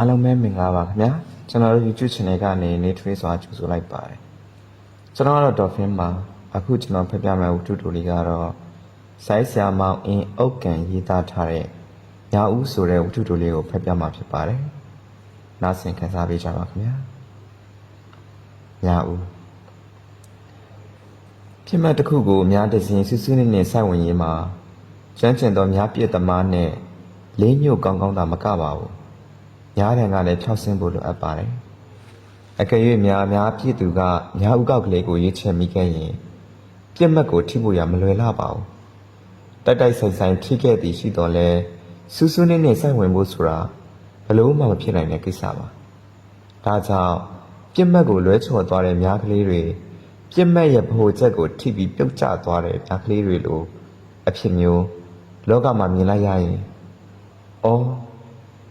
အားလုံးပဲမင်္ဂလာပါခင်ဗျာကျွန်တော်တို့ YouTube channel ကနေနေထွေးစွာကြိုဆိုလိုက်ပါတယ်ကျွန်တော်ကတော့ Dolphin ပါအခုကျွန်တော်ဖတ်ပြမယ့်ဝတ္ထုတိုလေးကတော့စိုင်းဆရာမောင်အင်းအုတ်ကန်ရေးသားထားတဲ့ညာဦးဆိုတဲ့ဝတ္ထုတိုလေးကိုဖတ်ပြမှာဖြစ်ပါတယ်နားဆင်ခံစားပေးကြပါခင်ဗျာညာဦးဖြစ်မှတ်တစ်ခုကိုအများတစဉ်စူးစူးနစ်နစ်စိုက်ဝင်ရင်းမှာကျွမ်းကျင်သောများပြည့်သမားနဲ့လေးညို့ကောင်းကောင်းသာမကပါဘူး ညားတယ်ကလည်းဖြောက်ဆင်းဖို့လိုအပ်ပါတယ်။အကယ်၍များများပြည်သူကညာဥကောက်ကလေးကိုရွေးချယ်မိခဲ့ရင်ပြစ်မှတ်ကိုထိဖို့ရမလွယ်လာပါဘူး။တိုက်တိုက်ဆိုင်ဆိုင်ထိခဲ့သည်ရှိတော်လဲစူးစူးနဲ့နဲ့စိုက်ဝင်ဖို့ဆိုတာဘလို့မှမဖြစ်နိုင်တဲ့ကိစ္စပါ။ဒါကြောင့်ပြစ်မှတ်ကိုလွဲချော်သွားတဲ့များကလေးတွေပြစ်မှတ်ရဲ့ဗဟိုချက်ကိုထိပြီးပြုတ်ကျသွားတဲ့များကလေးတွေလိုအဖြစ်မျိုးလောကမှာမြင်လိုက်ရရင်အော်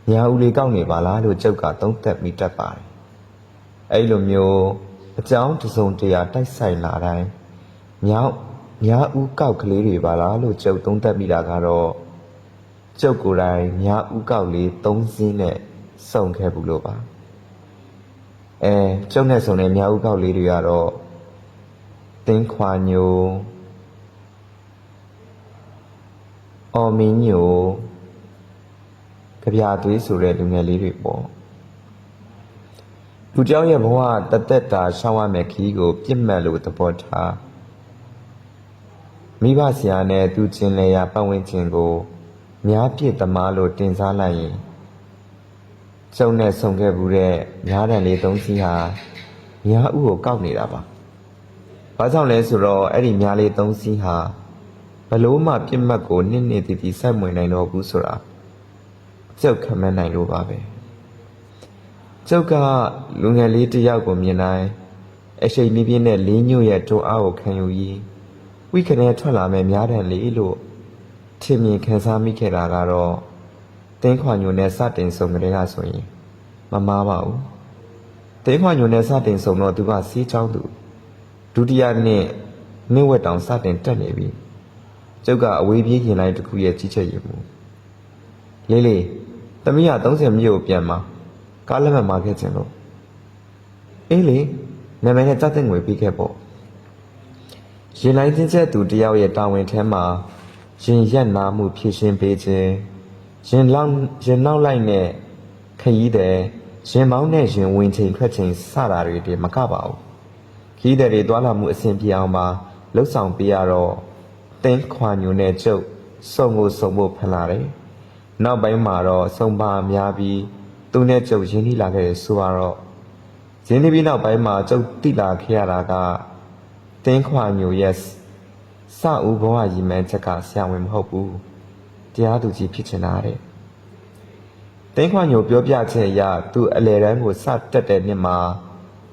ညာဦးလေးကောက်နေပါလားလို့ကျုပ်ကသုံးသက်မိတတ်ပါတယ်။အဲ့လိုမျိုးအကြောင်းတစ်စုံတရာတိုက်ဆိုင်လာတိုင်းမြောက်ညာဦးကောက်ကလေးတွေပါလားလို့ကျုပ်သုံးသက်မိတာကတော့ကျုပ်ကိုယ်တိုင်ညာဦးကောက်လေးသုံးစင်းနဲ့စုံခဲ့ဘူးလို့ပါ။အဲကျုပ်နဲ့စုံတဲ့ညာဦးကောက်လေးတွေကတော့တင်းခွာညိုအော်မင်းညို ကြပြသွေးဆိုတဲ့လူငယ်လေးတွေပေါ့လူတယောက်ရဲ့ဘဝတသက်တာရှောင်ရမယ်ခီးကိုပြစ်မှတ်လို့သဘောထားမိဘဆရာနဲ့သူချင်းလေရာပတ်ဝန်းကျင်ကိုများပြစ်သမားလို့တင်စားလိုက်ရင်ကျုံနဲ့ဆုံခဲ့ဘူးတဲ့များတန်လေးသုံးစီးဟာများဥကိုကောက်နေတာပါ။ဘာကြောင့်လဲဆိုတော့အဲ့ဒီများလေးသုံးစီးဟာဘလို့မှပြစ်မှတ်ကိုနှစ်နှစ်တည်တည်ဆက်မွေနိုင်တော့ဘူးဆိုတာ။ ကျုပ်ခံမနိုင်လို့ပါပဲကျုပ်ကလူငယ်လေးတစ်ယောက်ကိုမြင်တိုင်းအရှိန်ပြင်းပြင်းနဲ့လင်းညွတ်ရဲ့တွန်းအားကိုခံယူရင်းဝိခနဲ့ထွက်လာမဲ့များတယ်လေလို့ထင်မြင်ခံစားမိခဲ့တာကတော့တင်းခွာညိုနဲ့စတင်ဆုံကလေးကဆိုရင်မမားပါဘူးတင်းခွာညိုနဲ့စတင်ဆုံတော့သူကစီးချောင်းသူဒုတိယနှစ်နှစ်ဝက်တောင်စတင်တက်နေပြီကျုပ်ကအဝေးပြေးခင်လိုက်တစ်ခုရဲ့ကြီးချက်ရမှုလေးလေး သမီးက30မြို့ကိုပြန်มาကားလက်မှတ်မှာခဲ့ခြင်းလို့အေးလေနာမည်နဲ့စတဲ့ငွေပြီးခဲ့ပေါ့ရင်လိုက်ချင်းချက်သူတယောက်ရဲ့တာဝန်ထဲမှာရင်ရက်နာမှုဖြည့်ရှင်းပေးခြင်းရင်လောက်ရင်နောက်လိုက်နဲ့ခရီးတဲ့ရင်မောင်းနဲ့ရင်ဝင်ချိန်ထွက်ချိန်စတာတွေတည်းမကပါဘူးခရီးတဲ့တွေတွာလာမှုအဆင်ပြေအောင်ပါလှုပ်ဆောင်ပေးရတော့တင်းခွာညိုနဲ့ကျုပ်စုံကိုစုံဖို့ဖန်လာတယ် နောက်ပိုင်းမှာတော့ဆုံးပါများပြီးသူနဲ့ကျုပ်ရင်းနှီးလာခဲ့တယ်ဆိုတော့ရင်းနှီးပြီးနောက်ပိုင်းမှာကျုပ်တိလာခဲ့ရတာကတင်းခွာညိုရဲ့စဦးဘဝရည်မှန်းချက်ကဆရာဝန်မဟုတ်ဘူးတရားသူကြီးဖြစ်ချင်တာတဲ့တင်းခွာညိုပြောပြချက်အရသူအလေတန်းကိုစတက်တဲ့နှစ်မှာ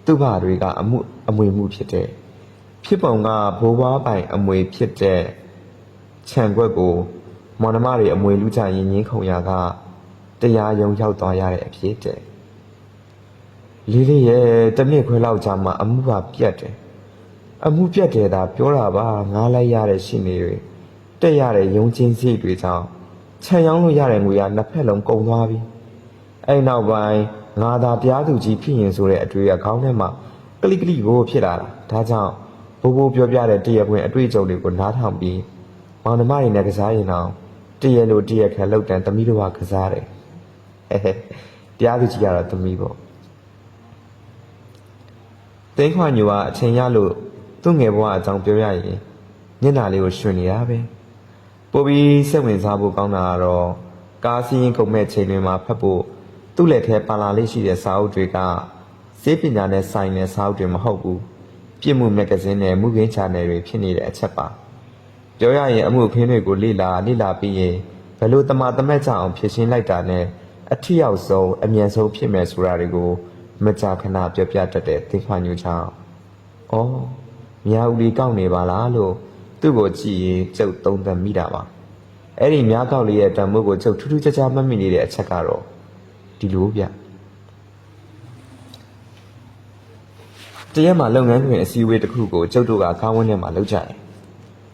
သူ့ဘာတွေကအမှုအမွေမှုဖြစ်တဲ့ဖြစ်ပုံကဘိုးဘွားပိုင်အမွေဖြစ်တဲ့ခြံခွက်ကို မော်နမတွေအမွေလူချရင်ငင်းခုံရာကတရားရုံရောက်သွားရတဲ့အဖြစ်တဲ့လေးလေးရဲ့တစ်နှစ်ခွဲလောက်ကြာမှအမှုပါပြတ်တယ်အမှုပြတ်တယ်ဒါပြောတာပါငားလိုက်ရတဲ့ရှင်တွေတက်ရတဲ့ယုံချင်းစိတ်တွေကြောင့်ခြံရောင်းလို့ရတဲ့ငွေကနှစ်ဖက်လုံးကုန်သွားပြီအဲ့နောက်ပိုင်းငါသာတရားသူကြီးဖြစ်ရင်ဆိုတဲ့အတွေ့အခေါင်းထဲမှာကလိကလိကိုဖြစ်လာတာဒါကြောင့်ဘိုးဘိုးပြောပြတဲ့တရပွင့်အတွေ့အကြုံတွေကိုနားထောင်ပြီးမောင်နှမတွေနဲ့ကစားရင်တော့ တရလိုတရခံလောက်တန်သမီးတို့ကကစားတယ်ဟဲ့ဟဲ့တရားသူကြီးကတော့သမီးပေါ့တင်းခွာညိုကအချိန်ရလို့သူ့ငယ်ဘဝအကြောင်းပြောရရင်ညနာလေးကိုရှင်နေတာပဲပို့ပြီးစိတ်ဝင်စားဖို့ကောင်းတာကတော့ကားစီးရင်ကုန်မဲ့ချိန်တွေမှာဖတ်ဖို့သူ့လက်ထဲပါလာလေးရှိတဲ့စာအုပ်တွေကစေပညာနဲ့ဆိုင်တဲ့စာအုပ်တွေမဟုတ်ဘူးပြစ်မှုမဂ္ဂဇင်းနဲ့မှုခင်းချာနယ်တွေဖြစ်နေတဲ့အချက်ပါ ပြောရရင်အမှုအခင်းတွေကိုလေ့လာလေ့လာပြီးရင်ဘယ်လိုတမတမက်ကြအောင်ဖြစ်ရှင်းလိုက်တာနဲ့အထီရောက်ဆုံးအမြန်ဆုံးဖြစ်မယ်ဆိုတာတွေကိုမကြာခဏပြောပြတတ်တဲ့သင်္ခါညူချောင်း။အော်မြာဦးလေးကောက်နေပါလားလို့သူ့ကိုကြည့်ရင်ကျုပ်သုံးသပ်မိတာပါ။အဲ့ဒီမြားကောက်လေးရဲ့တံမိုးကိုကျုပ်ထူးထူးခြားခြားမှတ်မိနေတဲ့အချက်ကတော့ဒီလိုဗျ။တရက်မှာလုပ်ငန်းတွင်အစည်းအဝေးတစ်ခုကိုကျုပ်တို့ကကားဝန်းထဲမှာလုပ်ကြတယ်။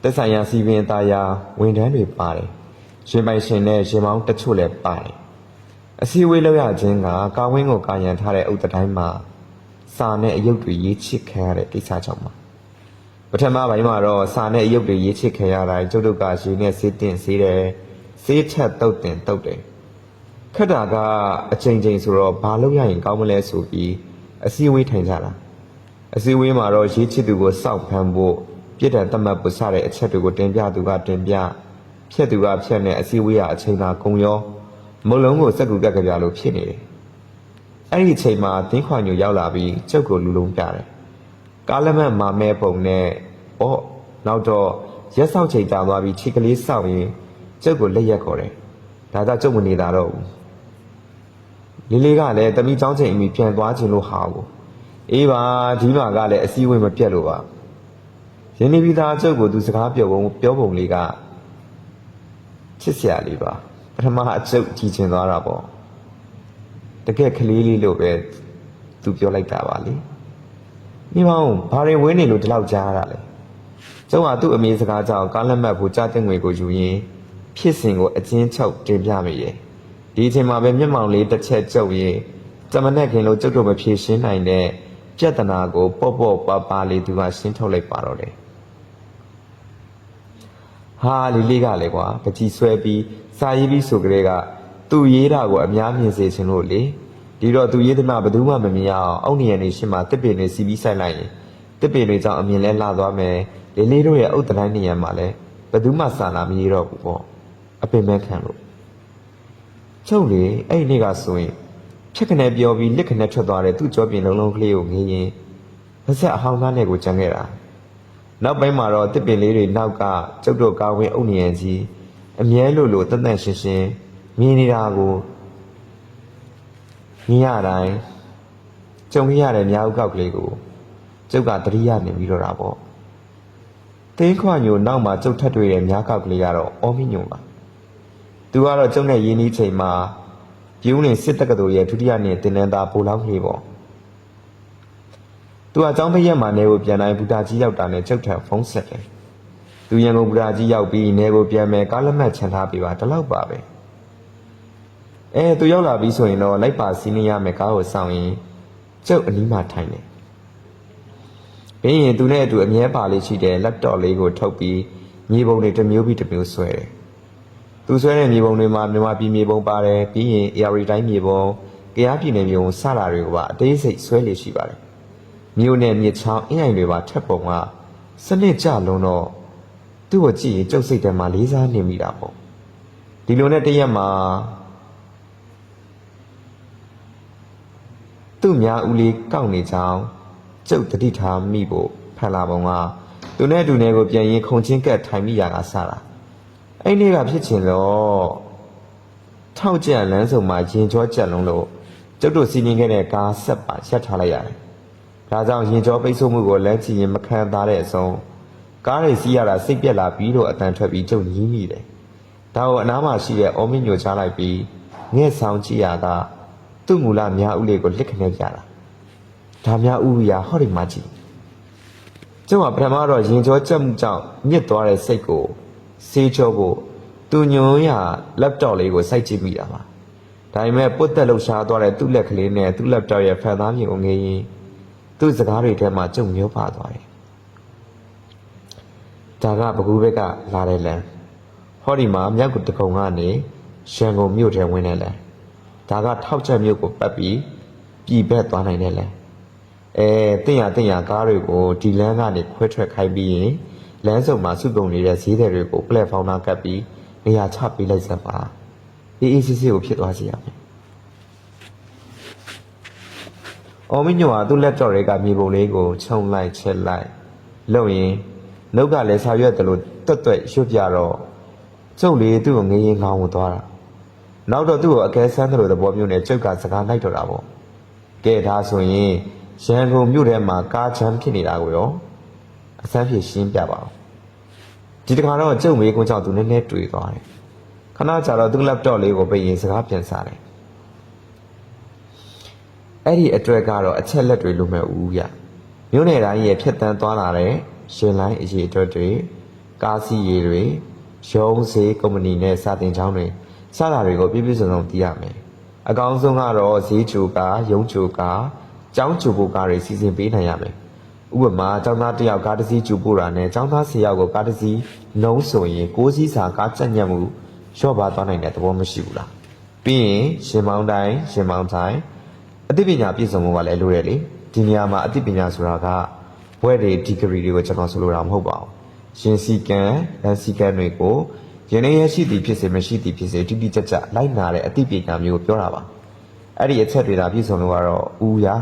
သက်ဆိုင်ရာစီပင်သားရာဝန်ထမ်းတွေပါတယ်။ရှင်ပိုင်ရှင်နဲ့ရှင်မောင်းတချို့လည်းပါတယ်အစည်းအဝေးလောက်ရခြင်းကကာဝင်းကိုကာယံထားတဲ့အုတ်တတိုင်းမှာစာနဲ့အယုတ်တွေရေးချစ်ခံရတဲ့ကိစ္စကြောင့်ပါပထမပိုင်းမှာတော့စာနဲ့အယုတ်တွေရေးချစ်ခံရတိုင်းကျုပ်တို့ကရေနဲ့ဆေးတင်ဆေးတယ်ဆေးထက်တုတ်တင်တုတ်တယ်ခက်တာကအချိန်ချင်းဆိုတော့ဘာလို့ရရင်ကောင်းမလဲဆိုပြီးအစည်းအဝေးထိုင်ကြတာအစည်းအဝေးမှာတော့ရေးချစ်သူကိုစောက်ဖမ်းဖို့ ပြစ်ဒဏ်တတ်မှတ်ဖို့စတဲ့အချက်တွေကိုတင်ပြသူကတင်ပြဖြတ်သူကဖြတ်နဲ့အစည်းအဝေးကအချိန်သာကုန်ရောမုံလုံးကိုစက်ကူကက်ကကြလို့ဖြစ်နေတယ်။အဲ့ဒီအချိန်မှာတင်းခွာညိုရောက်လာပြီးကျုပ်ကိုလူလုံးပြတယ်။ကားလက်မတ်မာမဲပုံနဲ့အော့နောက်တော့ရက်ဆောက်ချိန်ကြာသွားပြီးခြေကလေးစောက်ရင်ကျုပ်ကိုလက်ရက်ခေါ်တယ်။ဒါကြောင့်ကျုပ်မနေတာတော့ဘူး။လေးလေးကလည်းတမိချောင်းချိန်အမိပြန်သွားခြင်းလို့ဟာကိုအေးပါဒီမှာကလည်းအစည်းအဝေးမပြတ်လို့ပါ။ ရင်းနေပြီးသားကျုပ်ကိုသူစကားပြောပုံပြောပုံလေးကချစ်စရာလေးပါပထမအကျုပ်ကြည်ချင်သွားတာပေါ့တကယ်ကလေးလေးလို့ပဲသူပြောလိုက်တာပါလေမိမောင်ဘာရင်ဝင်းနေလို့ဒီလောက်ကြားရတာလဲကျုံကသူ့အမေစကားကြောင့်ကားလက်မှတ်ဖို့ကြားတဲ့ငွေကိုယူရင်းဖြစ်စဉ်ကိုအချင်းချုပ်တင်ပြမိရဲ့ဒီအချိန်မှာပဲမျက်မှောင်လေးတစ်ချက်ကျုပ်ရင်တမနဲ့ခင်လို့ကျုပ်တို့မဖြေရှင်းနိုင်တဲ့ပြဿနာကိုပေါ့ပေါ့ပါပါလေးသူကရှင်းထုတ်လိုက်ပါတော့တယ် ဟာလီလေးကလည်းကွာပကြီးဆွဲပြီးစာရေးပြီးဆိုကြတဲ့ကသူ့ရေးတာကိုအများမြင်စေချင်လို့လေဒီတော့သူရေးသမျှဘယ်သူမှမမြင်ရအောင်အောက်နေရနေရှင်းမှာတစ်ပင်တွေစီပြီးဆိုင်လိုက်ရင်တစ်ပင်တွေကြောင့်အမြင်လဲလှသွားမယ်လေးလေးတို့ရဲ့အုတ်တတိုင်းနေရမှာလဲဘယ်သူမှစာနာမရေးတော့ဘူးပေါ့အပင်မဲခံလို့ချုပ်လေအဲ့ဒီနေ့ကဆိုရင်ဖြက်ခနဲ့ပြောပြီးလက်ခနဲ့ထွက်သွားတဲ့သူ့ကြောပြင်လုံးလုံးကလေးကိုငင်းရင်ပါဆက်အဟောင်းကားနဲ့ကိုကြံခဲ့တာ နောက်ပိုင်းမှာတော့တစ်ပင်လေးတွေနောက်ကကျုပ်တို့ကာဝင်းအုပ်နေရကြီးအမြဲလိုလိုတန်တန်ရှင်းရှင်းမြင်နေတာကိုမြင်ရတိုင်းကြုံရတဲ့မြောက်ကောက်ကလေးကိုကျုပ်ကတတိယနေပြီးတော့တာပေါ့တင်းခွညိုနောက်မှာကျုပ်ထပ်တွေ့တဲ့မြောက်ကောက်ကလေးကတော့အော်မီညိုပါသူကတော့ကျုံနဲ့ရင်းနှီးချိန်မှာပြူးနေစစ်တက္ကသိုလ်ရဲ့ဒုတိယနှစ်တင်နန်းသားပိုလောင်းကလေးပေါ့ သူကအကြောင်းဖက်ရက်မှာနေကိုပြန်တိုင်းဘူတာကြီးရောက်တာနဲ့ချုပ်ထံဖုံးဆက်တယ်။သူရန်ကုန်ဘူတာကြီးရောက်ပြီးနေကိုပြန်မယ်ကားလက်မှတ်ချန်ထားပေးပါတလောက်ပါပဲ။အဲသူရောက်လာပြီဆိုရင်တော့လိုက်ပါစီးနေရမယ်ကားကိုစောင့်ရင်ကျုပ်အနီးမှာထိုင်တယ်။ပြီးရင်သူနဲ့အတူအမြဲပါလေးရှိတဲ့ laptop လေးကိုထုတ်ပြီးမြေပုံတွေတစ်မျိုးပြီးတစ်မျိုးဆွဲတယ်။သူဆွဲတဲ့မြေပုံတွေမှာမြန်မာပြည်မြေပုံပါတယ်ပြီးရင် AR တိုင်းမြေပုံ၊ကရားပြည်နယ်မြေပုံစတာတွေကိုပါအသေးစိတ်ဆွဲလေ့ရှိပါတယ်။ မြို့နယ်မြစ်ချောင်းအင်းအိမ်တွေပါထက်ပုံကစနစ်ကြလုံးတော့သူ့ကိုကြည့်ရင်ကျုပ်စိတ်ထဲမှာလေးစားနေမိတာပေါ့ဒီလိုနဲ့တရက်မှာသူ့များဦးလေးကောက်နေချောင်းကျုပ်တတိထားမိဖို့ဖန်လာပုံကသူနဲ့တူနဲ့ကိုပြန်ရင်ခုံချင်းကက်ထိုင်မိရတာစတာအဲ့ဒီကဖြစ်ချင်တော့ထောက်ကြံလမ်းစုံမှာရင်ကြောကြက်လုံးလို့ကျုပ်တို့စီးနေခဲ့တဲ့ကားဆက်ပါရက်ထားလိုက်ရတယ် ဒါကြောင့်ရင်ကြောပိတ်ဆို့မှုကိုလက်ချရင်မခံသားတဲ့အဆုံးကားတွေစီးရတာစိတ်ပြက်လာပြီးတော့အတန်ထွက်ပြီးကျုပ်ညီးမိတယ်။ဒါကိုအနားမှာရှိတဲ့အော်မင်းညိုချလိုက်ပြီးငဲ့ဆောင်ကြည့်ရတာသူ့မူလမြားဦးလေးကိုလက်ခနဲ့ပြတာ။ဒါမြားဦးရာဟောဒီမှာကြည့်။ကျုပ်ကပထမတော့ရင်ကြောကြက်မှုကြောင့်ညစ်သွားတဲ့စိတ်ကိုဆေးကြောဖို့သူညွန်ရ laptop လေးကိုစိုက်ကြည့်မိတာပါ။ဒါပေမဲ့ပုတ်တက်လှရှားသွားတဲ့သူ့လက်ကလေးနဲ့သူ့ laptop ရဲ့ဖန်သားမြေကိုငေးရင် သူ့စကားတွေထဲမှာကြုံမျောပါသွားတယ်။ဒါကဘကူးဘက်ကလာတဲ့လမ်း။ဟောဒီမှာမြောက်ကတကုံကနေရန်ကုန်မြို့ထဲဝင်တဲ့လမ်း။ဒါကထောက်ချက်မြို့ကိုပတ်ပြီးပြည်ဘက်သွားနိုင်တဲ့လမ်း။အဲတင့်ရတင့်ရကားတွေကိုဒီလမ်းကနေခွဲထွက်ခိုင်းပြီးရင်လမ်းစုံမှာစုပုံနေတဲ့ဈေးတွေတွေကိုပလက်ဖောင်းနာကပ်ပြီးနေရာချပေးလိုက်စမ်းပါ။အေးအေးဆေးဆေးကိုဖြစ်သွားစေရမယ်။ အော်မင်းညိုဟာသူ့လက်တော့တွေကမြေပုံလေးကိုခြုံလိုက်ချက်လိုက်လုံရင်နှုတ်ကလည်းဆာရွက်တယ်လို့တွတ်တွတ်ရွတ်ပြတော့ကျုပ်လေးသူ့ကိုငရင်ငောင်းကိုသွားတာနောက်တော့သူ့ကိုအကဲဆန်းတယ်လို့သဘောမျိုးနဲ့ကျုပ်ကစကားလိုက်တော့တာပေါ့ကဲဒါဆိုရင်ရန်ကုန်မြို့ထဲမှာကားချမ်းဖြစ်နေတာကိုရောအစမ်းဖြစ်ရှင်းပြပါဦးဒီတခါတော့ကျုပ်မေးခွန်းကြောင့်သူနည်းနည်းတွေ့သွားတယ်ခဏကြာတော့သူ့ laptop လေးကိုပြင်ရင်စကားပြန်စားတယ် အဲ့ဒီအတွက်ကတော့အချက်လက်တွေလိုမဲ့ဦးရမြို့နယ်တိုင်းရဲ့ဖြတ်တန်းသွားလာတဲ့ရှင်လိုင်းအရေးအတွက်တွေကားစီးရေတွေရုံးစေးကုမ္ပဏီနဲ့စာတင်ကျောင်းတွေစတာတွေကိုပြည့်ပြည့်စုံစုံသိရမယ်အကောင်းဆုံးကတော့ဈေးချိုကားရုံးချိုကားကျောင်းချိုဖို့ကားတွေစီစဉ်ပေးနိုင်ရမယ်ဥပမာကျောင်းသားတစ်ယောက်ကားတစ်စီးချိုပို့တာနဲ့ကျောင်းသား၁၀ယောက်ကိုကားတစ်စီးလုံးဆိုရင်6စီးစာကားချက်ညက်မှုလျှော့ပါသွားနိုင်တဲ့သဘောမရှိဘူးလားပြီးရင်ရှင်မောင်းတိုင်းရှင်မောင်းတိုင်း အသိပညာပြည့်စုံမှုကလည်းလိုတယ်လေဒီနေရာမှာအသိပညာဆိုတာကဘွဲ့တွေဒီဂရီတွေကိုကျွန်တော်ဆိုလိုတာမဟုတ်ပါဘူးရှင်စီကံလမ်းစီကံတွေကိုယနေ့ရရှိသည်ဖြစ်စေမရှိသည်ဖြစ်စေတိတိကျကျလိုက်နာတဲ့အသိပညာမျိုးကိုပြောတာပါအဲ့ဒီအချက်တွေဒါပြည့်စုံလို့ကတော့ဦးရာ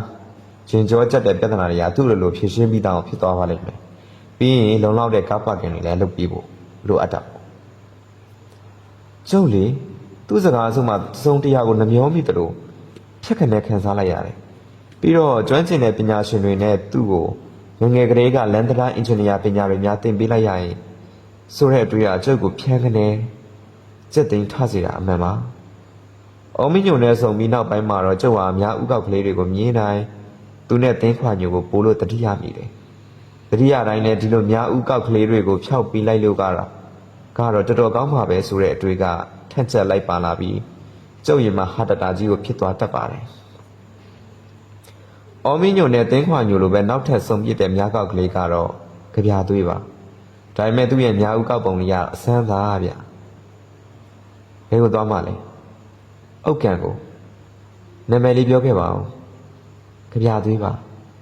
ရှင်ကျော်ကြက်တဲ့ပြဿနာတွေကသူ့လိုလိုဖြေရှင်းပြီးတောင်ဖြစ်သွားပါလိမ့်မယ်ပြီးရင်လုံလောက်တဲ့ကားပါကင်တွေလည်းလုပ်ပြီးဖို့လိုအပ်တာပေါ့ကျုပ်လေသူ့စကားအဆုံးမှာသုံးတရားကိုနှမျောမိတယ်လို့ ဖြက်ခနဲ့ခံစားလိုက်ရတယ်ပြီးတော့ကျွမ်းကျင်တဲ့ပညာရှင်တွေနဲ့သူ့ကိုငယ်ငယ်ကလေးကလန်ဒရာအင်ဂျင်နီယာပညာတွေများသင်ပေးလိုက်ရရင်ဆိုတဲ့အတွေ့အကြုံကိုဖြန်းခနဲ့စက်သိမ်းထစေတာအမှန်ပါ။အော်မင်းညုံနဲ့ဆုံပြီးနောက်ပိုင်းမှာတော့ကျုပ်ဟာအများဥကောက်ကလေးတွေကိုမြင်တိုင်းသူနဲ့တင်းခွာညိုကိုပို့လို့တတိယမိတယ်။တတိယတိုင်းနဲ့ဒီလိုများဥကောက်ကလေးတွေကိုဖျောက်ပြီးလိုက်လို့ကတော့ကတော့တော်တော်ကောင်းပါပဲဆိုတဲ့အတွေ့ကထက်ချက်လိုက်ပါလာပြီး ကျုပ်ရင်မှာဟာတတာကြီးကိုဖြစ်သွားတတ်ပါတယ်။အော်မင်းညုံနဲ့တင်းခွာညိုလိုပဲနောက်ထပ်ဆုံးပြစ်တဲ့များကောက်ကလေးကတော့ကြပြသွေးပါ။ဒါပေမဲ့သူ့ရဲ့များဥကောက်ပုံလေးကအဆန်းသားဗျ။ဘယ်ကိုသွားမှလဲ။အုတ်ကန်ကိုနာမည်လေးပြောခဲ့ပါဦး။ကြပြသွေးပါ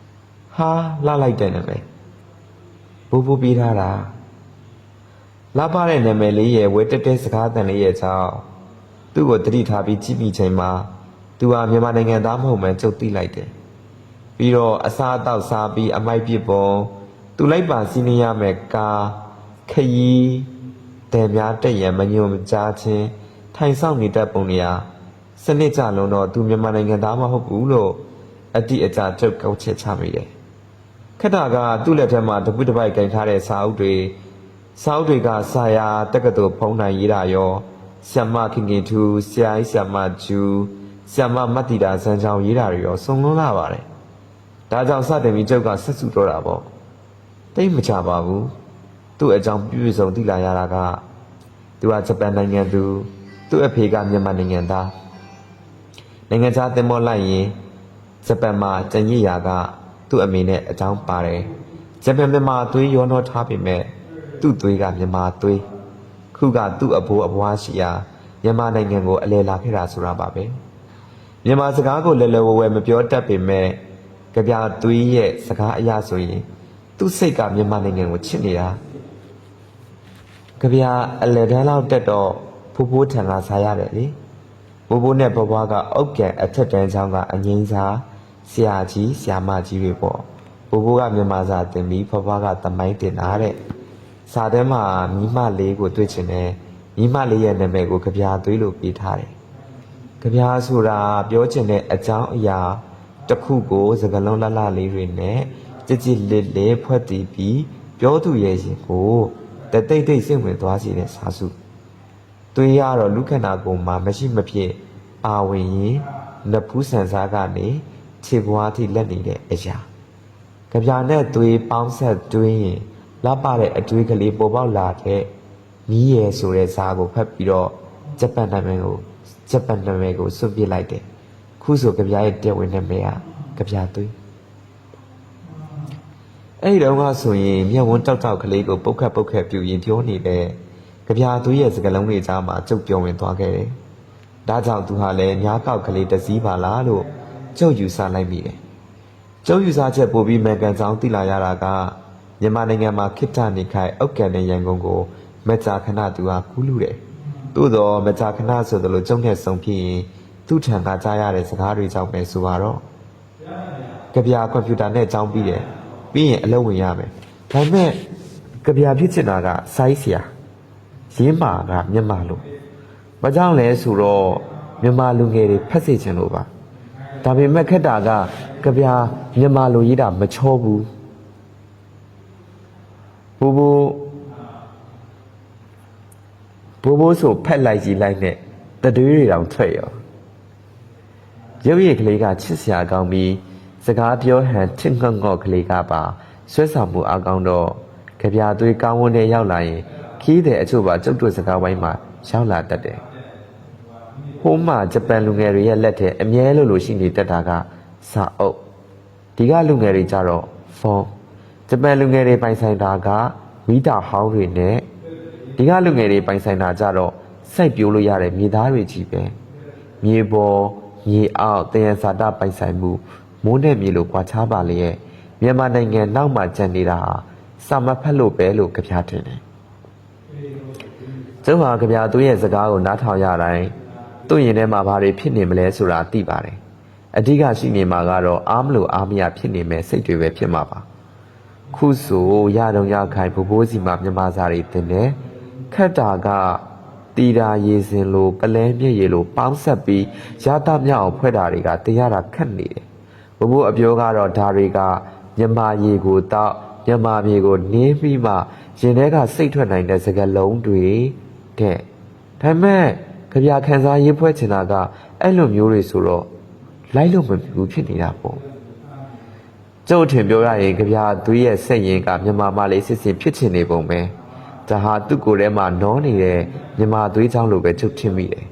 ။ဟာလှလိုက်တဲ့နာမည်။ဘူဘူပြီးထားတာ။လှပတဲ့နာမည်လေးရဲ့ဝဲတက်တဲ့စကားတန်လေးရဲ့ကြောင့် သူ့ကိုတတိထားပြီးကြည့်မိချိန်မှာသူဟာမြန်မာနိုင်ငံသားမဟုတ်မှန်းကြုတ်သိလိုက်တယ်။ပြီးတော့အစားအသောက်စားပြီးအမိုက်ပြစ်ပုံသူလိုက်ပါစီးနေရမယ်ကားခရီးတယ်များတက်ရန်မညွန်မကြားချင်းထိုင်ဆောင်နေတတ်ပုံတွေဟာစနစ်ကြလုံးတော့သူမြန်မာနိုင်ငံသားမဟုတ်ဘူးလို့အတိအကျကြုတ်ကောက်ချက်ချမိတယ်ခက်တာကသူ့လက်ထက်မှာတပုတ်တစ်ပိုက်ကင်ထားတဲ့စာအုပ်တွေစာအုပ်တွေကစာယာတက္ကသိုလ်ဖုံးနိုင်ရေးတာရော ဆ iam မခင်ခင်ထူဆရာကြီးဆ iam မဂျူဆ iam မမတ်တီတာဇန်ချောင်းရေးတာတွေရောစုံလွန်းလာပါတယ်ဒါကြောင့်စတင်ပြီးကျုပ်ကဆက်စုတော့တာပေါ့တိတ်မကြပါဘူးသူ့အကြောင်းပြည့်စုံသိလာရတာကသူကဂျပန်နိုင်ငံသူသူ့အဖေကမြန်မာနိုင်ငံသားနိုင်ငံခြားသင်္ဘောလိုက်ရင်ဂျပန်မှာကျန်ရစ်ရာကသူ့အမေနဲ့အကြောင်းပါတယ်ဂျပန်မြန်မာသွေးရောနှောထားပေမဲ့သူ့သွေးကမြန်မာသွေး ခုကသူ့အဘိုးအဘွားရှိရာမြန်မာနိုင်ငံကိုအလဲလာခဲ့တာဆိုတာပါပဲမြန်မာစကားကိုလဲလဲဝဲဝဲမပြောတတ်ပေမဲ့ကြပြသွေးရဲ့စကားအရဆိုရင် သူ့စိတ်ကမြန်မာနိုင်ငံကိုချစ်နေတာကြပြအလဲတန်းလောက်တက်တော့ဖိုးဖိုးထံကစားရတယ်လေဘိုးဘိုးနဲ့ဘွားကအုတ်ကန်အထက်တန်းချောင်းကအငိမ့်စားဆရာကြီးဆရာမကြီးတွေပေါ့ဘိုးဘိုးကမြန်မာစာသင်ပြီးဘွားကသမိုင်းတင်တာတဲ့ စာထဲမှာမိမလေးကိုတွေ့ချင်တယ်မိမလေးရဲ့နာမည်ကိုကြပြသွေးလို့ပေးထားတယ်ကြပြဆိုတာပြောချင်တဲ့အကြောင်းအရာတစ်ခုကိုစကလုံးလှလှလေးတွေနဲ့ကြည်ကြည်လစ်လစ်ဖွဲ့တည်ပြီးပြောသူရဲ့ရင်ကိုတတိတ်တိတ်စိတ်ဝင်သွားစေတဲ့စာစုသွေးရတော့လူခန္ဓာကိုယ်မှာမရှိမဖြစ်အာဝင်ရင်နဖူးဆန်စားကနေခြေပွားထိလက်နေတဲ့အရာကြပြနဲ့သွေးပေါင်းဆက်တွင်းရင် လှပတဲ့အတွေးကလေးပေါ်ပေါက်လာတဲ့နီးရယ်ဆိုတဲ့ဇာကိုဖတ်ပြီးတော့ဂျပန်နာမည်ကိုဂျပန်နာမည်ကိုစွန့်ပစ်လိုက်တယ်ခုဆိုကြပြရဲ့တဲ့ဝင်နာမည်ကကြပြသွေးအဲ့ဒီတော့ကဆိုရင်မျက်ဝန်းတောက်တောက်ကလေးကိုပုတ်ခတ်ပုတ်ခတ်ပြူရင်ပြောနေတဲ့ကြပြာသွေးရဲ့စကလုံးတွေကြားမှာကျုပ်ပြောဝင်သွားခဲ့တယ်။ဒါကြောင့်သူဟာလည်းညားကောက်ကလေးတစ်စည်းပါလားလို့ကျုပ်ယူဆလိုက်မိတယ်။ကျုပ်ယူဆချက်ပို့ပြီးမန်ကန်ဆောင်သိလာရတာက မြန်မာနိုင်ငံမှာခိတ္တနေခိုင်အောက်ကံနဲ့ရန်ကုန်ကိုမကြာခဏသူဟာကူးလူတယ်။သို့တော့မကြာခဏဆိုသလိုကျုံနဲ့ဆုံဖြစ်ရင်သူ့ထံကကြားရတဲ့စကားတွေကြောင့်ပဲဆိုပါတော့။ကြပြာကွန်ပျူတာနဲ့ကြောင်းပြီးတယ်။ပြီးရင်အလုပ်ဝင်ရမယ်။ဒါပေမဲ့ကြပြာဖြစ်ချင်တာကစိုင်းဆရာရင်းပါကမြန်မာလို့။ဘာကြောင့်လဲဆိုတော့မြန်မာလူငယ်တွေဖက်စီချင်လို့ပါ။ဒါပေမဲ့ခက်တာကကြပြာမြန်မာလူကြီးတာမချောဘူး။ ဘူဘူဘူဘူဆိုဖက်လိုက်ကြီးလိုက်နဲ့တတွေးတွေတောင်ထွက်ရောရုပ်ရည်ကလေးကချစ်စရာကောင်းပြီးစကားပြောဟန်ချစ်ငေါ့ငေါ့ကလေးကပါဆွဲဆောင်မှုအကောင်းတော့ကြပြသွေးကောင်းဝန်းထဲရောက်လာရင်ခီးတဲ့အချို့ပါကျုပ်တို့စကားဝိုင်းမှာရောက်လာတတ်တယ်။ဟိုဟိုးမှဂျပန်လူငယ်တွေရဲ့လက်ထဲအမြဲလို့လို့ရှိနေတတ်တာကစာအုပ်ဒီကလူငယ်တွေကြတော့ဖုန်း ဂျပန်လူငယ်တွေပိုင်ဆိုင်တာကမီတာဟောင်းတွေနဲ့ဒီကလူငယ်တွေပိုင်ဆိုင်တာကြတော့စိုက်ပျိုးလို့ရတဲ့မြေသားတွေကြီးပဲမြေပေါ်မြေအောက်တယံဇာတပိုင်ဆိုင်မှုမိုးနဲ့မြေလိုကွာခြားပါလေရဲ့မြန်မာနိုင်ငံနောက်မှကျန်နေတာဟာစာမဖက်လို့ပဲလို့ကြပြတင်တယ်ကျုပ်ဟာကြပြသူ့ရဲ့စကားကိုနားထောင်ရတိုင်းသူ့ရင်ထဲမှာဘာတွေဖြစ်နေမလဲဆိုတာသိပါတယ်အဓိကရှိနေမှာကတော့အားမလို့အားမရဖြစ်နေမဲ့စိတ်တွေပဲဖြစ်မှာပါ ခုဆိုရတုံရခိုင်ဘဘိုးစီမှာမြမစာတွေတင်တယ်ခက်တာကတီတာရေစင်လိုပလဲမြက်ရေလိုပေါင်းဆက်ပြီးရတမြောက်အောင်ဖွဲ့တာတွေကတရားတာခက်နေတယ်ဘဘိုးအပြောကတော့ဓာတွေကမြမရေကိုတောက်မြမမြေကိုနင်းပြီးမှရင်ထဲကစိတ်ထွက်နိုင်တဲ့စကလုံးတွေတဲ့ဒါပေမဲ့ကြပြခန်းစားရေးဖွဲ့ချင်တာကအဲ့လိုမျိုးတွေဆိုတော့လိုက်လို့မဖြစ်ဖြစ်နေတာပေါ့ ကျုပ်အထင်ပြောရရင်ကြပြသူရဲ့စိတ်ရင်းကမြန်မာမလေးစစ်စစ်ဖြစ်ချင်နေပုံပဲဒါဟာသူ့ကိုယ်ထဲမှာနောနေတဲ့မြန်မာသွေးချောင်းလိုပဲချုပ်ထင်မိတယ်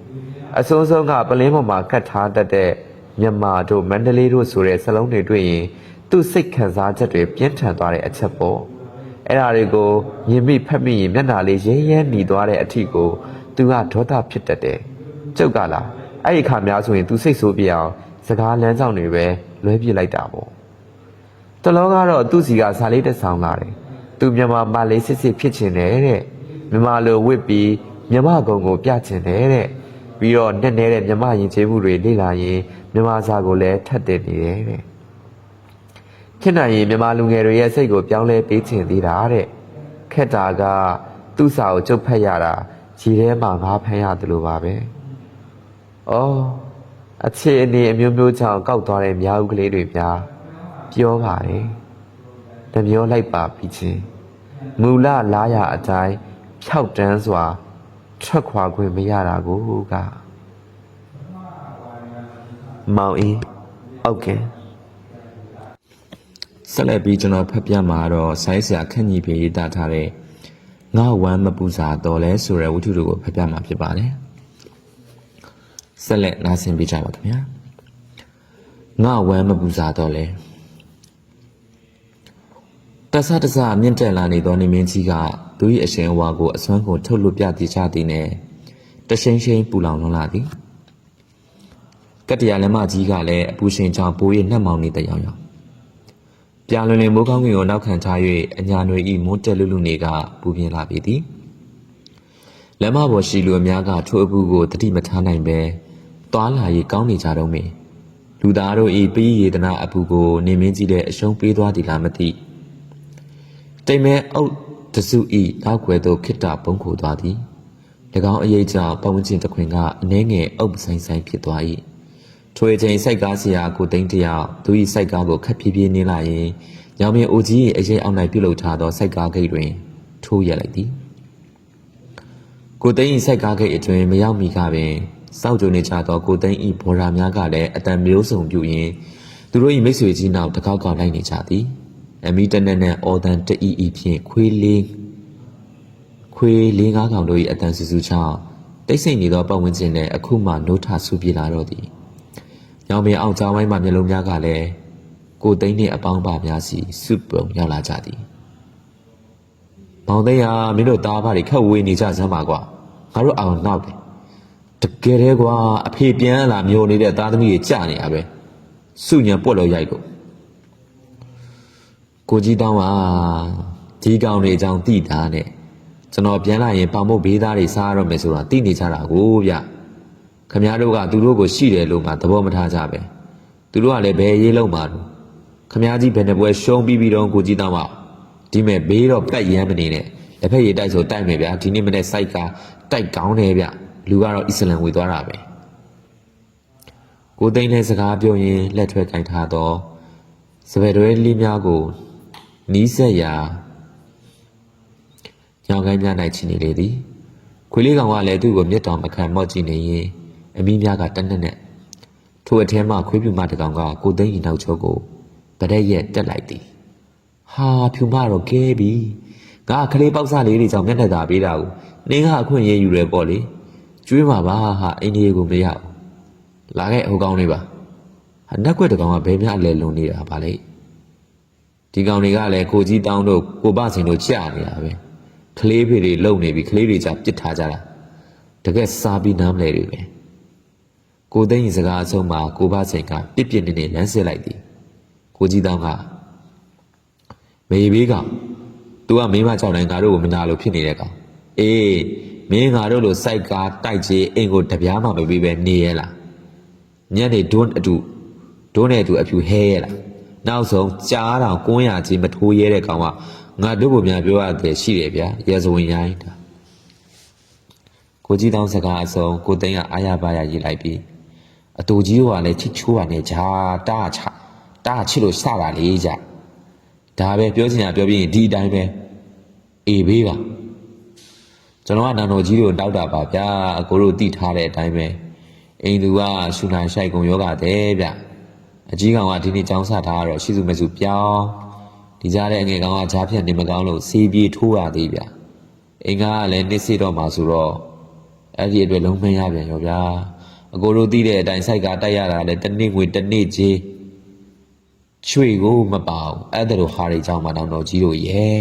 အဆုံးဆုံးကပလင်းပေါ်မှာကတ်ထားတတ်တဲ့မြန်မာတို့မန္တလေးတို့ဆိုတဲ့စလုံးတွေတွေ့ရင်သူ့စိတ်ခံစားချက်တွေပြင်းထန်သွားတဲ့အချက်ပေါ့အဲ့ဒါတွေကိုမြင်မိဖက်မိရင်မျက်နှာလေးရဲရဲหนีသွားတဲ့အထီကိုသူကဒေါသဖြစ်တတ်တယ်ကျုပ်ကလားအဲ့ဒီခါများဆိုရင်သူစိတ်ဆိုးပြအောင်စကားလမ်းကြောင်းတွေပဲလွဲပြစ်လိုက်တာပေါ့ တလောကတော့သူ့စီကဇာလေးတစ်ဆောင်လာတယ်။သူမြန်မာမလေးစစ်စစ်ဖြစ်ချင်တယ်တဲ့။မြန်မာလိုဝစ်ပြီးမြန်မာကုံကိုပြချင်တယ်တဲ့။ပြီးတော့နဲ့နဲ့တဲ့မြန်မာယဉ်ကျေးမှုတွေလေ့လာရင်မြန်မာစာကိုလည်းထပ်တင်နေတယ်တဲ့။ဖြစ်နိုင်ရင်မြန်မာလူငယ်တွေရဲ့စိတ်ကိုပြောင်းလဲပေးချင်သေးတာတဲ့။ခက်တာကသူ့စာကိုကျုပ်ဖတ်ရတာခြေထဲမှာငါဖမ်းရတယ်လို့ပါပဲ။အော်အခြေအနေအမျိုးမျိုးကြောင့်ကောက်သွားတဲ့မြောက်ကလေးတွေများ ပြောပါတယ်တမျိုးလိုက်ပါပြီးချင်းမူလလားရအတိုင်းဖြောက်တန်းစွာထွက်ခွာခွင့်မရတာကိုကမောင်အင်းဟုတ်ကဲ့ဆက်လက်ပြီးကျွန်တော်ဖတ်ပြမှာတော့ဆိုင်းဆရာခန့်ညီပြေရေးသားထားတဲ့ငါဝမ်းမပူစာတော်လဲဆိုတဲ့ဝတ္ထုတို့ကိုဖတ်ပြမှာဖြစ်ပါတယ်ဆက်လက်နားဆင်ပေးကြပါခင်ဗျာငါဝမ်းမပူစာတော်လဲ တဆတဆမြင့်တက်လာနေသောနေမင်းကြီးကသူ၏အရှင်အဝါကိုအစွမ်းကိုထုတ်လွတ်ပြတိချသည်နှင့်တရှိန်ရှိန်ပူလောင်လွန်လာသည်ကတ္တရာလက်မကြီးကလည်းအပူရှင်ကြောင့်ပိုးရနှက်မောင်နေတဲ့ရောင်ရောင်ပြလွန်လင်မိုးကောင်းကင်ကိုနောက်ခံထား၍အညာနွေဤမွန်းတက်လူလူနေကပူပြင်းလာပြီသည်လက်မပေါ်ရှိလူအများကထိုအပူကိုတတိမထားနိုင်ပဲသွားလာရေးကောင်းနေကြတော့မေလူသားတို့ဤပေးရတနာအပူကိုနေမင်းကြီးလည်းအရှုံးပေးသွားသည်လားမသိ တိမ်မဲအုပ်တစုဤနောက်ွယ်သို့ခိတ္တပုံခိုသွားသည်၎င်းအရေးကြောင့်ပတ်ဝန်းကျင်တစ်ခွင်ကအနှဲငယ်အုပ်ဆိုင်ဆိုင်ဖြစ်သွား၏ထိုအချိန်စိုက်ကားစရာကိုသိန်းတယောက်သူ၏စိုက်ကားကိုခက်ဖြည်းဖြည်းနင်းလာရင်ညောင်မြင်အိုကြီး၏အရေးအောက်၌ပြုတ်လုထားသောစိုက်ကားဂိတ်တွင်ထိုးရက်လိုက်သည်ကိုသိန်း၏စိုက်ကားဂိတ်အတွင်မရောက်မီကပင်စောက်ကြုံနေကြသောကိုသိန်း၏ဘော်ရာများကလည်းအတန်မျိုးစုံပြုရင်းသူတို့၏မိတ်ဆွေကြီးနောက်တကောက်ကောက်လိုက်နေကြသည် အမီတနက်နဲ့အော်တန်တအီအီဖြင့်ခွေးလေးခွေးလေးငါးကောင်တို့၏အတန်စူးစူးချောင်းတိတ်ဆိတ်နေသောပတ်ဝန်းကျင်နဲ့အခုမှနိုးထဆူပြေလာတော့သည်။ရောင်ပင်အောင်ကြောင်းဝိုင်းမှမျက်လုံးများကလည်းကိုသိန်းနှင့်အပေါင်းပါများစီစုပုံရောက်လာကြသည်။မောင်သိန်းဟာမင်းတို့သားဖားတွေခက်ဝေးနေကြစမ်းပါကွာ။ငါတို့အောင်နောက်တယ်။တကယ်တည်းကွာအဖေပြန်လာမျိုးနေတဲ့သားသမီးတွေကြာနေရပဲ။စုညံပွက်လို့ရိုက်ကုန် ကိုကြီးတောင်းပါဒီကောင်တွေအကြောင်းသိတာနဲ့ကျွန်တော်ပြန်လာရင်ပေါင်မုတ်ဘေးသားတွေစားရတော့မယ်ဆိုတာသိနေကြတာကိုဗျခမည်းတော်ကသူတို့ကိုရှိတယ်လို့မှသဘောမထားကြပဲသူတို့ကလည်းဘယ်ရေးလုံးမှာလို့ခမည်းကြီးဘယ်နှပွဲရှုံးပြီးပြီးတော့ကိုကြီးတောင်းပါဒီမဲ့ဘေးတော့ပက်ရမ်းမနေနဲ့လက်ဖက်ရည်တိုက်ဆိုတိုက်မယ်ဗျာဒီနေ့မနေ့စိုက်ကတိုက်ကောင်းတယ်ဗျလူကတော့အစ္စလမ်ဝေသွားတာပဲကိုသိန်းနဲ့စကားပြောရင်လက်ထွဲကင်ထားတော့စပယ်တွဲလေးများကို နီးစက်ရာညောင်ကိုင်းများ၌ချီနေလေသည်ခွေလေးကောင်ကလည်းသူ့ကိုမျက်တော်မခံမော့ကြည့်နေရင်အမီးများကတနက်နဲ့ထိုအထဲမှခွေးပြူမတစ်ကောင်ကကိုသိန်းရင်နောက်ချိုးကိုဗရက်ရက်တက်လိုက်သည်ဟာဖြူမတော့ကဲပြီငါကလေးပေါက်စားလေးတွေကြောင့်မျက်နှာသာပေးတာကိုနင်းကအခွင့်အရေးယူရဲပေါ့လေကျွေးမှာပါဟာအိန္ဒိယကိုမရဘူးလာခဲ့ဟိုကောင်လေးပါဟာနှက်ကွက်တကောင်ကဘယ်များအလဲလုံနေတာဗာလေ ဒီကောင်တွေကလည်းကိုကြီးတောင်းတို့ကိုပစင်တို့ကြာနေတာပဲကလေးဖေတွေလုံနေပြီကလေးတွေကြပြစ်ထားကြတာတကယ်စားပြီးနားမလဲတွေပဲကိုသိန်းစကားအဆုံးမှာကိုပစင်ကပြစ်ပြစ်နေနေလမ်းစစ်လိုက်သည်ကိုကြီးတောင်းကမေဘေးကောင် तू ကမင်းမကြောက်တိုင်းငါတို့ကိုမနာလို့ဖြစ်နေတဲ့ကောင်အေးမင်းငါတို့လိုစိုက်ကားတိုက်ကြီးအင်ကိုတပြားမှမပေးပဲနေရလားညနေဒွန်းအတူဒွန်းနဲ့အတူအဖြူဟဲရဲလား နောက်ဆုံးကြားတောင်ကွန်းရကြီးမထိုးရဲတဲ့ကောင်ကငါတို့ဘုများပြောရတယ်ရှိတယ်ဗျာရဲစဝင်ရိုင်းတာကိုကြီးတောင်းစကားအစုံကိုသိန်းကအာရပါရရေးလိုက်ပြီးအတူကြီးကလည်းချစ်ချိုးရနေကြတားချတားချစ်လို့စတာလေးကြဒါပဲပြောချင်တာပြောပြီးရင်ဒီအတိုင်းပဲအေးဘေးပါကျွန်တော်ကနန်တော်ကြီးကိုတောက်တာပါဗျာအကိုတို့တိထားတဲ့အတိုင်းပဲအိမ်သူကရှူနိုင်ရှိုက်ကုန်ယောဂတဲ့ဗျ အကြီးကောင်ကဒီနေ့ကြောင်းစားထားတော့ရှိစုမစုပြောင်းဒီကြားတဲ့အငယ်ကောင်ကကြားဖြတ်နေမကောင်းလို့စီးပြေးထိုးရသေးဗျအိမ်ကလည်းနေစီတော့မှဆိုတော့အဲ့ဒီအတွက်လုံးမရပြန်ရောဗျာအကိုတို့သိတဲ့အတိုင်းစိုက်ကတိုက်ရတာလည်းတစ်နေ့ငွေတစ်နေ့ကြီးချွေကိုမပါဘူးအဲ့ဒါလိုဟာတွေကြောင့်မတော်တော်ကြီးတို့ရဲ့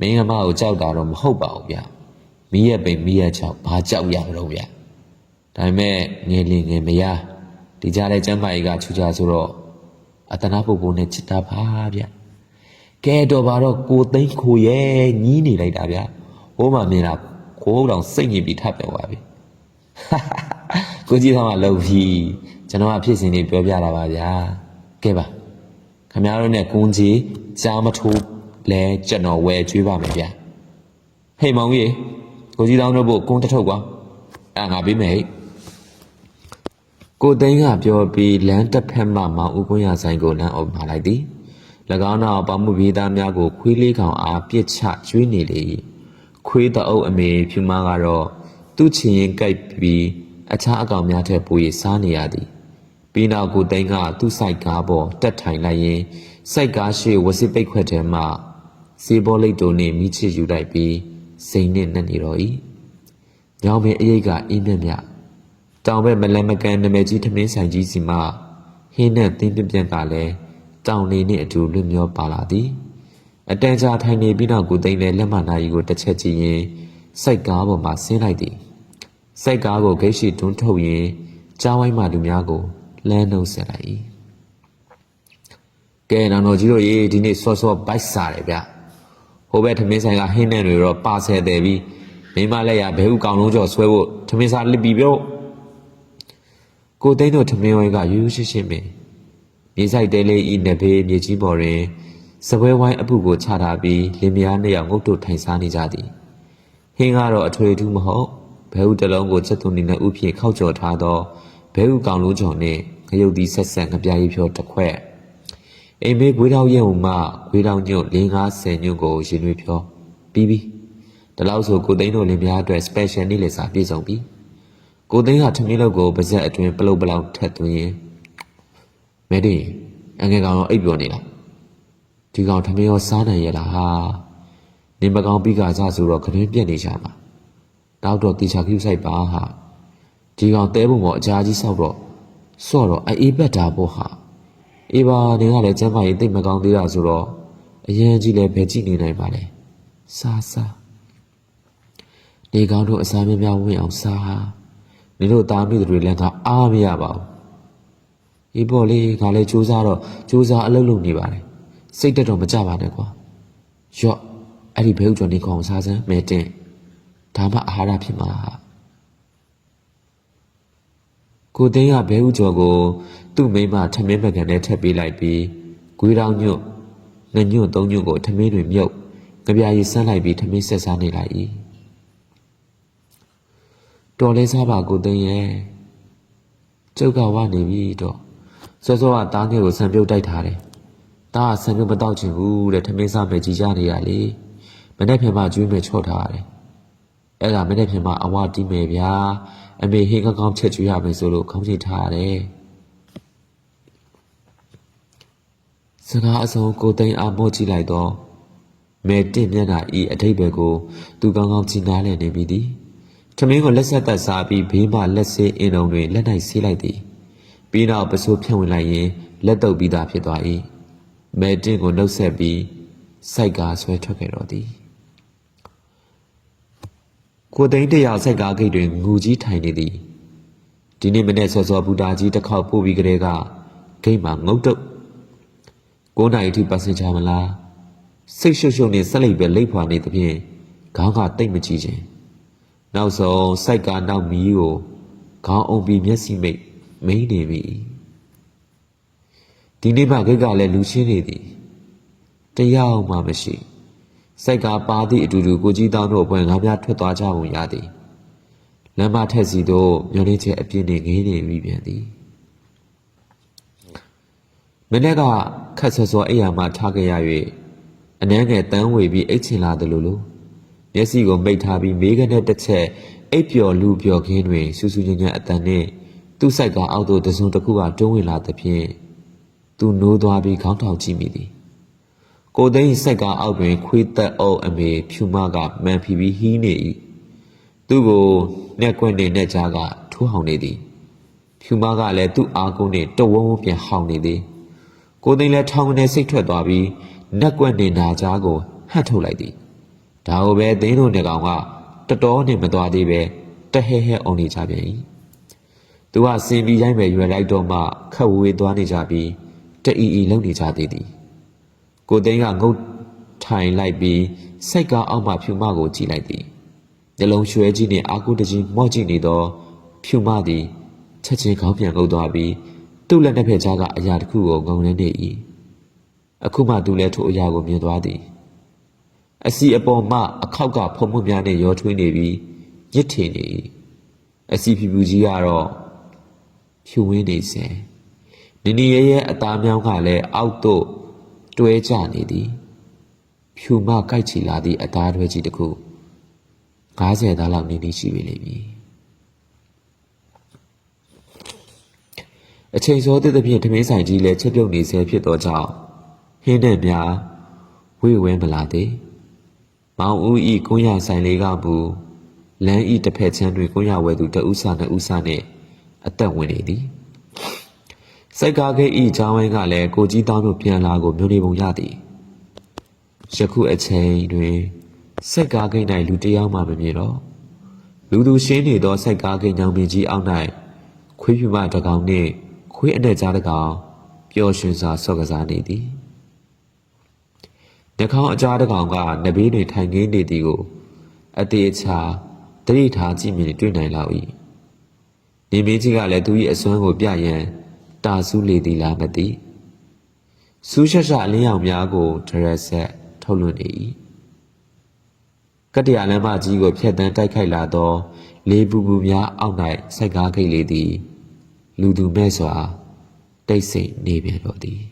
မင်းကမကိုကြောက်တာတော့မဟုတ်ပါဘူးဗျမီးရဲ့ပိန်မီးရဲ့ချောက်ဘာကြောက်ရမလို့ဗျဒါပေမဲ့ငယ်လင်ငယ်မယား ဒီကြားတဲ့ကျမ်းမာရေးကချူချာဆိုတော့အတနာပုဂ္ဂိုလ်နဲ့ချစ်တာပါဗျကဲတော့ပါတော့ကိုသိန်းခိုရဲ့ညီးနေလိုက်တာဗျဟိုးမှမြင်တာကိုးတော်စိတ်ညစ်ပြီးထပ်ပြောပါပြီကိုကြီးသားမလုံပြီကျွန်တော်ကဖြစ်စဉ်လေးပြောပြတာပါဗျာကဲပါခမရတို့နဲ့ကွန်းကြီးကြားမထိုးလဲကျွန်တော်ဝယ်ကျွေးပါမယ်ဗျဟေးမောင်ကြီးကိုကြီးသားတို့ဘုကွန်းတစ်ထုပ်ကွာအဲ့ငါပေးမယ်ဟဲ့ ကိုသိန်းကပြောပြီးလမ်းတစ်ဖက်မှမောင်ဦးကွန်းရဆိုင်ကိုလမ်းအုပ်มาလိုက်သည်၎င်းနောက်ပေါမှုပြည်သားများကိုခွေးလေးကောင်အားပြစ်ချကျွေးနေလေ၏ခွေးတအုပ်အမေဖြူမကတော့သူ့ချင်ရင်ကြိုက်ပြီးအခြားအကောင်များထက်ပို၍စားနေရသည်ပြီးနောက်ကိုသိန်းကသူ့စိုက်ကားပေါ်တက်ထိုင်လိုက်ရင်စိုက်ကားရှိဝစစ်ပိတ်ခွက်ထဲမှစေဘောလိတ်တို့နှင့်မိချစ်ယူလိုက်ပြီးစိန်နှင့်နှက်နေတော့၏ညောင်ပင်အရိတ်ကအေးမြက်မြက် တောင်ဘက်မလန်မကန်နမဲကြီးထမင်းဆိုင်ကြီးစီမှဟင်းနဲ့တင်းပြပြန့်ကလည်းတောင်နေနှင့်အတူလွတ်မျောပါလာသည်အတန်ကြာထိုင်နေပြီးနောက်ကိုသိန်းလည်းလက်မနာကြီးကိုတစ်ချက်ကြည့်ရင်စိုက်ကားပေါ်မှာဆင်းလိုက်သည်စိုက်ကားကိုဂိတ်ရှိတွန်းထုတ်ရင်ကြားဝိုင်းမှလူများကိုလမ်းနှုတ်ဆက်လိုက်၏ကဲနောင်တော်ကြီးတို့ရေဒီနေ့စောစောပိုက်စားတယ်ဗျဟိုဘက်ထမင်းဆိုင်ကဟင်းနဲ့တွေတော့ပါဆယ်တယ်ပြီးမိမလက်ရဘဲဥကောင်လုံးကျော်ဆွဲဖို့ထမင်းစားလစ်ပြီးပြော ကိုသိန်းတို့ထမင်းဝိုင်းကယူးယူးရှင်းရှင်းပင်မြေဆိုင်တဲလေးဤနဘေးမြေကြီးပေါ်တွင်စပွဲဝိုင်းအပုကိုချထားပြီးလင်မယားနှစ်ယောက်ငုတ်တို့ထိုင်စားနေကြသည်ဟင်းကတော့အထွေထူးမဟုတ်ဘဲဥတစ်လုံးကိုချက်သွန်နေနဲ့ဥဖြင့်ခောက်ကျော်ထားသောဘဲဥကောင်လုံးကျော်နှင့်ငရုတ်သီးဆက်ဆက်ငပြားရီဖြောတစ်ခွက်အိမ်မေးဂွေးတောင်ရဲုံမှဂွေးတောင်ညွတ်၄50ညွတ်ကိုရင်ွေဖြောပြီးပြီဒီလောက်ဆိုကိုသိန်းတို့လင်မယားအတွက် special နေ့လည်စာပြည့်စုံပြီ ကိုသိန်းကထမင်းလောက်ကိုပါဇက်အတွင်းပလုတ်ပလောက်ထက်သွင်းရင်မဲတင်အငယ်ကောင်တော့အိပ်ပျော်နေလားဒီကောင်ထမင်းရောစားနိုင်ရဲ့လားဟာနေမကောင်ပြီးကစားဆိုတော့ခရင်းပြက်နေကြမှာနောက်တော့တေချာခ ्यू ဆိုင်ပါဟာဒီကောင်တဲပုံပေါ်အကြာကြီးဆောက်တော့ဆော့တော့အေးပက်တာပေါ့ဟာအေးပါနေကလည်းကျမ်းမာရေးတိတ်မကောင်းသေးတာဆိုတော့အရင်ကြီးလည်းဘယ်ကြည့်နေနိုင်ပါလဲစားစားနေကောင်တို့အစားများများဝင်အောင်စားဟာ နင်တို့သားမိတွေလည်းကအားမရပါဘူး။အေးပေါ့လေငါလည်းစူးစားတော့စူးစားအလုပ်လုပ်နေပါတယ်။စိတ်တက်တော့မကြပါနဲ့ကွာ။ရော့အဲ့ဒီဘဲဥကျော်နေကောင်စားစမ်းမဲတင်။ဒါမှအာဟာရဖြစ်မှာ။ကိုသိန်းကဘဲဥကျော်ကိုသူ့မိမထမင်းပကံနဲ့ထပ်ပေးလိုက်ပြီးဂွေးတောင်ညွတ်ငညွတ်သုံးညွတ်ကိုထမင်းတွေမြုပ်ကြပြာရီဆန်းလိုက်ပြီးထမင်းဆက်စားနေလိုက်၏။ တော်လဲစားပါကိုသိန်းရဲ့ကျုပ်ကဝနေပြီတော့စောစောကတားငယ်ကိုဆံပြုတ်တိုက်ထားတယ်။တားကဆံပြုတ်မတော့ချင်ဘူးတဲ့ထမင်းစားမယ်ကြီးကြနေရလေ။မနေ့ဖြန်မှကျွေးမယ်ချော့ထားရတယ်။အဲ့ဒါမနေ့ဖြန်မှအဝတီးမယ်ဗျာ။အမေဟင်းကောင်းကောင်းချက်ကျွေးရမယ်ဆိုလို့ခေါင်းချိတ်ထားရတယ်။စကားအစုံကိုသိန်းအားမော့ကြည့်လိုက်တော့မဲတင့်မျက်နှာဤအထိပ္ပယ်ကို သူကောင်းကောင်းကြည်နားလည်နေပြီသည် ထမင်းကိုလက်ဆက်သက်စားပြီးဘေးမှလက်ဆေးအင်းုံတွင်လက်၌ဆေးလိုက်သည်ပြီးနောက်ပစိုးဖြန့်ဝင်လိုက်ရင်လက်တော့ပြီးသားဖြစ်သွား၏မဲတင်ကိုနှုတ်ဆက်ပြီးစိုက်ကားဆွဲထွက်ခဲ့တော်သည်ကိုသိန်းတယောက်စိုက်ကားဂိတ်တွင်ငူကြီးထိုင်နေသည်ဒီနေ့မနေ့စောစောဘူတာကြီးတစ်ခေါက်ပို့ပြီးကလေးကဂိတ်မှာငုတ်တုတ်9နိုင်အထိပတ်စင်ချမလားစိတ်ရှုပ်ရှုပ်နဲ့ဆက်လိုက်ပဲလိပ်ဖွာနေသဖြင့်ခေါင်းကတိတ်မကြည့်ခြင်း နောက်ဆုံးစိုက်ကားနောက်မီးကိုခေါင်းအုံပြီးမျက်စိမိတ်မိန်နေပြီဒီနေ့မှဂိတ်ကလည်းလူချင်းနေသည်တယောက်မှမရှိစိုက်ကားပါသည့်အတူတူကိုကြီးတောင်းတို့အပွဲငါးများထွက်သွားကြပုံရသည်လမ်းမထက်စီတို့မျောနေချက်အပြင်းနဲ့ငေးနေပြီပြန်သည်မနေ့ကခက်ဆော့ဆော့အိယာမှထားခဲ့ရ၍အနှဲငယ်တန်းဝေပြီးအိတ်ချင်လာတယ်လို့လို့ မျက်စိကိုမိတ်ထားပြီးမေးကနေတစ်ချက်အိပ်ပျော်လူပျော်ခင်းတွင်စူးစူးညံ့ညံ့အတန်နှင့်သူ့စိုက်ကအောက်သို့တစုံတစ်ခုကတွန်းဝင်လာသဖြင့်သူနိုးသွားပြီးခေါင်းထောင်ကြည့်မိသည်ကိုသိန်းစိုက်ကအောက်တွင်ခွေးသက်အုပ်အမေဖြူမကမန်ဖီပြီးဟီးနေ၏သူ့ကိုနှက်ကွက်နေနှက်ကြားကထိုးဟောင်နေသည်ဖြူမကလည်းသူ့အားကုန်းနှင့်တဝုံဝုံပြန်ဟောင်နေသည်ကိုသိန်းလည်းထောင်ကနေစိတ်ထွက်သွားပြီးနှက်ကွက်နေနာကြားကိုဟန့်ထုတ်လိုက်သည် ဒါကိုပဲသိန်းတို့နေကောင်ကတတော်နဲ့မသွားသေးပဲတဟဲဟဲအောင်နေကြပြန်၏သူကစင်ပြီးရိုင်းပဲရွယ်လိုက်တော့မှခက်ဝေးသွားနေကြပြီးတအီအီလုံနေကြသေးသည်ကိုသိန်းကငုတ်ထိုင်လိုက်ပြီးစိတ်ကားအောက်မှဖြူမကိုကြည့်လိုက်သည်ညလုံးရွှဲကြီးနှင့်အာကုတကြီးမော့ကြည့်နေသော ဖြူမသည်ချက်ချင်းခေါင်းပြန်ငုတ်သွားပြီးသူ့လက်နှစ်ဖက်ကြားကအရာတစ်ခုကိုငုံနေနေ၏အခုမှသူလည်းထိုအရာကိုမြင်သွားသည် အစီအပေါ်မှအခောက်ကဖုံမှုများနဲ့ရောထွေးနေပြီးညစ်ထင်နေ၏အစီဖြူဖြူကြီးကတော့ဖြူဝင်းနေစေနင်းနီရဲရဲအသားမြောင်းကလည်းအောက်သို့တွဲကြနေသည် ဖြူမကြိုက်ချီလာသည့်အသားတွဲကြီးတစ်ခု90သားလောက်နေနေရှိပြီလိမ့်မည်အချိန်စောသည့်သဖြင့်ထမင်းဆိုင်ကြီးလည်းချက်ပြုတ်နေဆဲဖြစ်သောကြောင့်ဟင်းနဲ့များဝေဝဲမလာသေး မောင်ဦးဤကုန်းရဆိုင်လေးကမူလမ်းဤတစ်ဖက်ချမ်းတွင်ကုန်းရဝဲသူတဦးစာနှစ်ဦးစာနှင့်အသက်ဝင်နေသည်စိုက်ကားကိတ်ဤချောင်းဝဲကလည်းကိုကြီးတောင်းတို့ပြန်လာကိုမျိုးနေပုံရသည်ယခုအချိန်တွင်စိုက်ကားကိတ်၌လူတစ်ယောက်မှမမြင်တော့လူသူရှင်းနေသောစိုက်ကားကိတ်ညောင်ပင်ကြီးအောက်၌ခွေးဖြူမတစ်ကောင်နှင့်ခွေးအနက်ကြားတစ်ကောင်ပျော်ရွှင်စွာဆော့ကစားနေသည် နှခေါင်းအကြားတစ်ကောင်ကနဘေးတွင်ထိုင်ငင်းနေသည်ကိုအသေးအချာတတိထားကြည့်မြင်တွေ့နိုင်လောက်၏နေမင်းကြီးကလည်းသူ၏အစွမ်းကိုပြရန်တာဆူးလေသည်လားမသိစူးရှက်ရှက်အလင်းရောင်များကိုဒရက်ဆက်ထုတ်လွှင့်နေ၏ကတ္တရာလမ်းမကြီးကိုဖျက်တမ်းတိုက်ခိုက်လာသောလေပူပူများအောက်၌စိုက်ကားခိတ်လေးသည် လူသူမဲ့စွာတိတ်ဆိတ်နေပြန်တော့သည်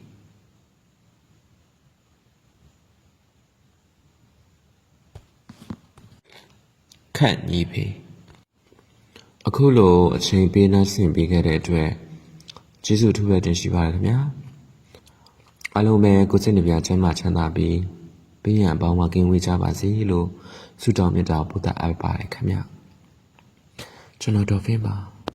န့်ညီဖေအခုလိုအချိန်ပေးနှဆင်ပေးခဲ့တဲ့အတွက်ကျေးဇူးအထူးပဲတင်ရှိပါတယ်ခင်ဗျာအားလုံးပဲကိုယ်စိတ်နှပြချမ်းသာချမ်းသာပြီးပေးရန်ပေါင်းမကင်းဝေးကြပါစေလို့ဆုတောင်းမေတ္တာပို့သအပ်ပါတယ်ခင်ဗျာကျွန်တော်ဒေါ်ဖင်းပါ